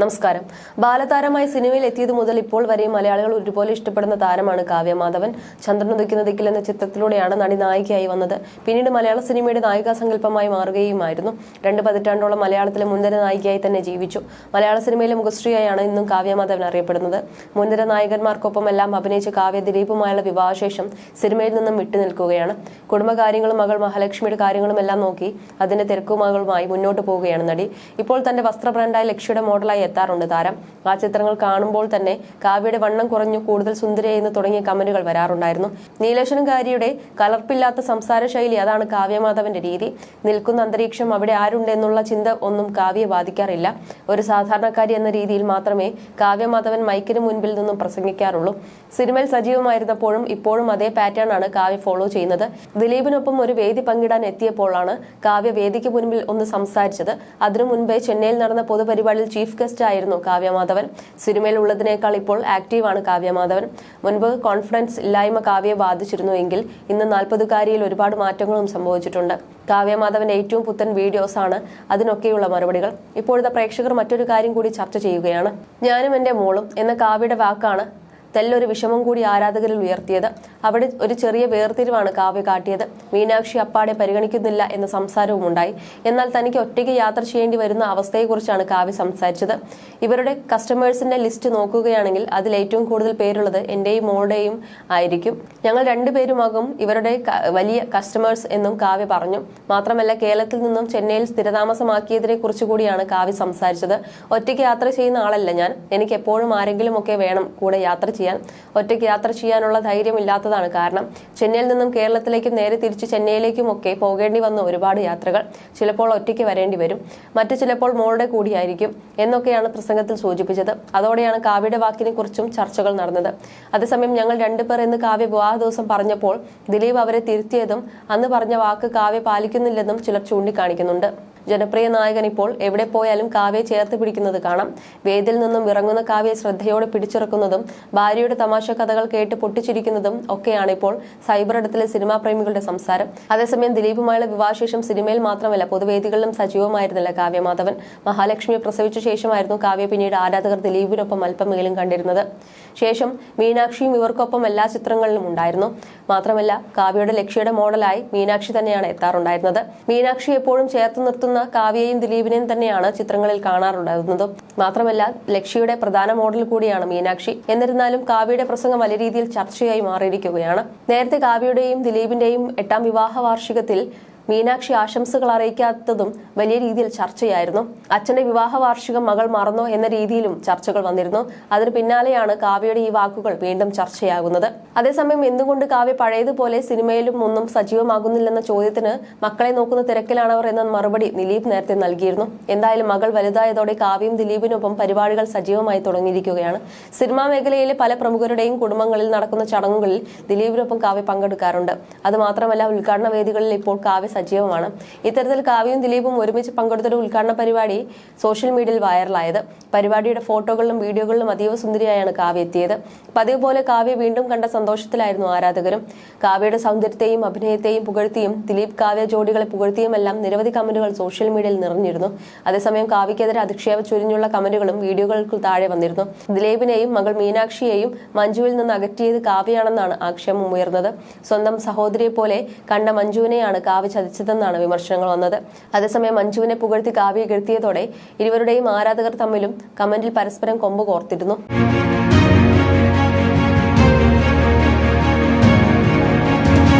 നമസ്കാരം. ബാലതാരമായി സിനിമയിൽ എത്തിയത് മുതൽ ഇപ്പോൾ വരെ മലയാളികൾ ഒരുപോലെ ഇഷ്ടപ്പെടുന്ന താരമാണ് കാവ്യ മാധവൻ. ദിക്കിൽ എന്ന ചിത്രത്തിലൂടെയാണ് നടി നായികയായി വന്നത്. പിന്നീട് മലയാള സിനിമയുടെ നായികാ സങ്കല്പമായി മാറുകയുമായിരുന്നു. രണ്ട് പതിറ്റാണ്ടോളം മലയാളത്തിലെ മുൻനിര നായികയായി തന്നെ ജീവിച്ചു. മലയാള സിനിമയിലെ മുഖശ്രീയായാണ് ഇന്നും കാവ്യ മാധവൻ അറിയപ്പെടുന്നത്. മുൻനിര നായകന്മാർക്കൊപ്പം എല്ലാം അഭിനയിച്ച കാവ്യ ദിലീപുമായുള്ള വിവാഹശേഷം സിനിമയിൽ നിന്നും വിട്ടുനിൽക്കുകയാണ് കുടുംബകാര്യങ്ങളും മകൾ മഹാലക്ഷ്മിയുടെ കാര്യങ്ങളും എല്ലാം നോക്കി അതിന്റെ തിരക്കുമകളുമായി മുന്നോട്ട് പോവുകയാണ് നടി. ഇപ്പോൾ തന്റെ വസ്ത്ര ബ്രാൻഡായ ലക്ഷ്യയുടെ മോഡലായി എത്താറുണ്ട് താരം. ആ ചിത്രങ്ങൾ കാണുമ്പോൾ തന്നെ കാവ്യയുടെ വണ്ണം കുറഞ്ഞു കൂടുതൽ സുന്ദരിയെന്ന് തുടങ്ങിയ കമന്റുകൾ വരാറുണ്ടായിരുന്നു. നീലേശ്വരം കാര്യയുടെ കലർപ്പില്ലാത്ത സംസാര ശൈലി അതാണ് കാവ്യമാധവന്റെ രീതി. നിൽക്കുന്ന അന്തരീക്ഷം അവിടെ ആരുണ്ടെന്നുള്ള ചിന്ത ഒന്നും കാവ്യെ ബാധിക്കാറില്ല. ഒരു സാധാരണക്കാരി എന്ന രീതിയിൽ മാത്രമേ കാവ്യമാധവൻ മൈക്കിന് മുൻപിൽ നിന്നും പ്രസംഗിക്കാറുള്ളൂ. സിനിമയിൽ സജീവമായിരുന്നപ്പോഴും ഇപ്പോഴും അതേ പാറ്റേൺ ആണ് കാവ്യ ഫോളോ ചെയ്യുന്നത്. ദിലീപിനൊപ്പം ഒരു വേദി പങ്കിടാൻ എത്തിയപ്പോഴാണ് കാവ്യ വേദിക്ക് മുൻപിൽ ഒന്ന് സംസാരിച്ചത്. അതിനു മുൻപേ ചെന്നൈയിൽ നടന്ന പൊതുപരിപാടിയിൽ ചീഫ് ഗസ്റ്റ് ആയിരുന്നു കാവ്യമാധവൻ സിനിമയിൽ ഉള്ളതിനേക്കാൾ ഇപ്പോൾ ആക്റ്റീവാണ് കാവ്യമാധവൻ മുൻപ് കോൺഫിഡൻസ് ഇല്ലായ്മ കാവ്യയെ ബാധിച്ചിരുന്നു എങ്കിൽ ഇന്ന് നാൽപ്പതുകാരിയിൽ ഒരുപാട് മാറ്റങ്ങളും സംഭവിച്ചിട്ടുണ്ട്. കാവ്യമാധവന്റെ ഏറ്റവും പുത്തൻ വീഡിയോസ് ആണ്. അതിനൊക്കെയുള്ള മറുപടികൾ. ഇപ്പോഴത്തെ പ്രേക്ഷകർ മറ്റൊരു കാര്യം കൂടി ചർച്ച ചെയ്യുകയാണ്. ഞാനും എന്റെ മോളും എന്ന കാവ്യയുടെ വാക്കാണ് തെല്ലൊരു വിഷമം കൂടി ആരാധകരിൽ ഉയർത്തിയത്. അവിടെ ഒരു ചെറിയ വേർതിരിവാണ് കാവ്യ കാട്ടിയത്. മീനാക്ഷി അപ്പാടെ പരിഗണിക്കുന്നില്ല എന്ന സംസാരവും ഉണ്ടായി എന്നാൽ തനിക്ക് ഒറ്റയ്ക്ക് യാത്ര ചെയ്യേണ്ടി വരുന്ന അവസ്ഥയെക്കുറിച്ചാണ് കാവ്യ സംസാരിച്ചത്. ഇവരുടെ കസ്റ്റമേഴ്സിന്റെ ലിസ്റ്റ് നോക്കുകയാണെങ്കിൽ അതിൽ ഏറ്റവും കൂടുതൽ പേരുള്ളത് എന്റെയും മോളുടെയും ആയിരിക്കും. ഞങ്ങൾ രണ്ടുപേരുമാകും ഇവരുടെ വലിയ കസ്റ്റമേഴ്സ് എന്നും കാവ്യ പറഞ്ഞു. മാത്രമല്ല കേരളത്തിൽ നിന്നും ചെന്നൈയിൽ സ്ഥിരതാമസമാക്കിയതിനെ കുറിച്ച് കൂടിയാണ് കാവ്യ സംസാരിച്ചത്. ഒറ്റയ്ക്ക് യാത്ര ചെയ്യുന്ന ആളല്ല ഞാൻ. എനിക്ക് എപ്പോഴും ആരെങ്കിലും ഒക്കെ വേണം കൂടെ യാത്ര ചെയ്യാൻ ഒറ്റയ്ക്ക് യാത്ര ചെയ്യാനുള്ള ധൈര്യം ഇല്ലാത്തതാണ് കാരണം. ചെന്നൈയിൽ നിന്നും കേരളത്തിലേക്കും നേരെ തിരിച്ച് ചെന്നൈയിലേക്കും ഒക്കെ പോകേണ്ടി വന്ന ഒരുപാട് യാത്രകൾ ചിലപ്പോൾ ഒറ്റയ്ക്ക് വരേണ്ടി വരും. മറ്റു ചിലപ്പോൾ മോളുടെ കൂടിയായിരിക്കും എന്നൊക്കെയാണ് പ്രസംഗത്തിൽ സൂചിപ്പിച്ചത്. അതോടെയാണ് കാവ്യയുടെ വാക്കിനെ കുറിച്ചും ചർച്ചകൾ നടന്നത്. അതേസമയം ഞങ്ങൾ രണ്ടുപേർ എന്ന് കാവ്യ വിവാഹ ദിവസം പറഞ്ഞപ്പോൾ ദിലീപ് അവരെ തിരുത്തിയതും അന്ന് പറഞ്ഞ വാക്ക് കാവ്യ പാലിക്കുന്നില്ലെന്നും ചിലർ ചൂണ്ടിക്കാണിക്കുന്നുണ്ട്. ജനപ്രിയ നായകൻ ഇപ്പോൾ എവിടെ പോയാലും കാവ്യെ ചേർത്ത് പിടിക്കുന്നത് കാണാം. വേദിൽ നിന്നും ഇറങ്ങുന്ന കാവ്യെ ശ്രദ്ധയോടെ പിടിച്ചിറക്കുന്നതും ഭാര്യയുടെ തമാശ കഥകൾ കേട്ട് പൊട്ടിച്ചിരിക്കുന്നതും ഒക്കെയാണ് ഇപ്പോൾ സൈബർ ഇടത്തിലെ സിനിമാ പ്രേമികളുടെ സംസാരം. അതേസമയം ദിലീപുമായുള്ള വിവാഹശേഷം സിനിമയിൽ മാത്രമല്ല പൊതുവേദികളിലും സജീവമായിരുന്നില്ല കാവ്യമാധവൻ മഹാലക്ഷ്മിയെ പ്രസവിച്ച ശേഷമായിരുന്നു കാവ്യ പിന്നീട് ആരാധകർ ദിലീപിനൊപ്പം അല്പമെങ്കിലും കണ്ടിരുന്നത്. ശേഷം മീനാക്ഷിയും ഇവർക്കൊപ്പം എല്ലാ ചിത്രങ്ങളിലും ഉണ്ടായിരുന്നു. മാത്രമല്ല കാവ്യയുടെ ലക്ഷ്യയുടെ മോഡലായി മീനാക്ഷി തന്നെയാണ് എത്താറുണ്ടായിരുന്നത്. മീനാക്ഷി എപ്പോഴും ചേർത്ത് നിർത്തുന്ന കാവ്യയും ദിലീപിനെയും തന്നെയാണ് ചിത്രങ്ങളിൽ കാണാറുണ്ടായിരുന്നത്. മാത്രമല്ല ലക്ഷ്യയുടെ പ്രധാന മോഡൽ കൂടിയാണ് മീനാക്ഷി. എന്നിരുന്നാലും കാവ്യയുടെ പ്രസംഗം വലിയ രീതിയിൽ ചർച്ചയായി മാറിയിരിക്കുകയാണ്. നേരത്തെ കാവ്യയുടെയും ദിലീപിന്റെയും എട്ടാം വിവാഹ വാർഷികത്തിൽ മീനാക്ഷി ആശംസകൾ അറിയിക്കാത്തതും വലിയ രീതിയിൽ ചർച്ചയായിരുന്നു. അച്ഛന്റെ വിവാഹ വാർഷികം മകൾ മറന്നോ എന്ന രീതിയിലും ചർച്ചകൾ വന്നിരുന്നു. അതിന് പിന്നാലെയാണ് കാവ്യയുടെ ഈ വാക്കുകൾ വീണ്ടും ചർച്ചയാകുന്നത്. അതേസമയം എന്തുകൊണ്ട് കാവ്യ പഴയതുപോലെ സിനിമയിലും ഒന്നും സജീവമാകുന്നില്ലെന്ന ചോദ്യത്തിന് മക്കളെ നോക്കുന്ന തിരക്കിലാണവർ എന്ന മറുപടി ദിലീപ് നേരത്തെ നൽകിയിരുന്നു. എന്തായാലും മകൾ വലുതായതോടെ കാവ്യയും ദിലീപിനൊപ്പം പരിപാടികൾ സജീവമായി തുടങ്ങിയിരിക്കുകയാണ്. സിനിമാ മേഖലയിലെ പല പ്രമുഖരുടെയും കുടുംബങ്ങളിൽ നടക്കുന്ന ചടങ്ങുകളിൽ ദിലീപിനൊപ്പം കാവ്യ പങ്കെടുക്കാറുണ്ട്. അതുമാത്രമല്ല ഉദ്ഘാടന വേദികളിൽ ഇപ്പോൾ കാവ്യ സജീവമാണ്. ഇത്തരത്തിൽ കാവ്യവും ദിലീപും ഒരുമിച്ച് പങ്കെടുത്തൊരു ഉദ്ഘാടന പരിപാടി സോഷ്യൽ മീഡിയയിൽ വൈറലായത് പരിപാടിയുടെ ഫോട്ടോകളിലും വീഡിയോകളിലും അതീവ സുന്ദരിയായാണ് കാവ്യ എത്തിയത്. പതിവ് പോലെ കാവ്യ വീണ്ടും കണ്ട സന്തോഷത്തിലായിരുന്നു ആരാധകരും. കാവ്യയുടെ സൗന്ദര്യത്തെയും അഭിനയത്തെയും പുകഴ്ത്തിയും ദിലീപ് കാവ്യ ജോഡികളെ പുകഴ്ത്തിയുമെല്ലാം നിരവധി കമന്റുകൾ സോഷ്യൽ മീഡിയയിൽ നിറഞ്ഞിരുന്നു. അതേസമയം കാവ്യക്കെതിരെ അധിക്ഷേപ ചൊരിഞ്ഞുള്ള കമന്റുകളും വീഡിയോകൾക്ക് താഴെ വന്നിരുന്നു. ദിലീപിനെയും മകൾ മീനാക്ഷിയെയും മഞ്ജുവിൽ നിന്ന് അകറ്റിയത് കാവ്യയാണെന്നാണ് ആക്ഷേപം ഉയർന്നത്. സ്വന്തം സഹോദരിയെ പോലെ കണ്ട മഞ്ജുവിനെയാണ് കാവ്യ ചതിച്ചതെന്നാണ് വിമർശനങ്ങൾ വന്നത്. അതേസമയം മഞ്ജുവിനെ പുകഴ്ത്തി കാവ്യ കെടുത്തിയതോടെ ഇരുവരുടെയും ആരാധകർ തമ്മിലും കമന്റിൽ പരസ്പരം കൊമ്പ് കോർത്തിരുന്നു.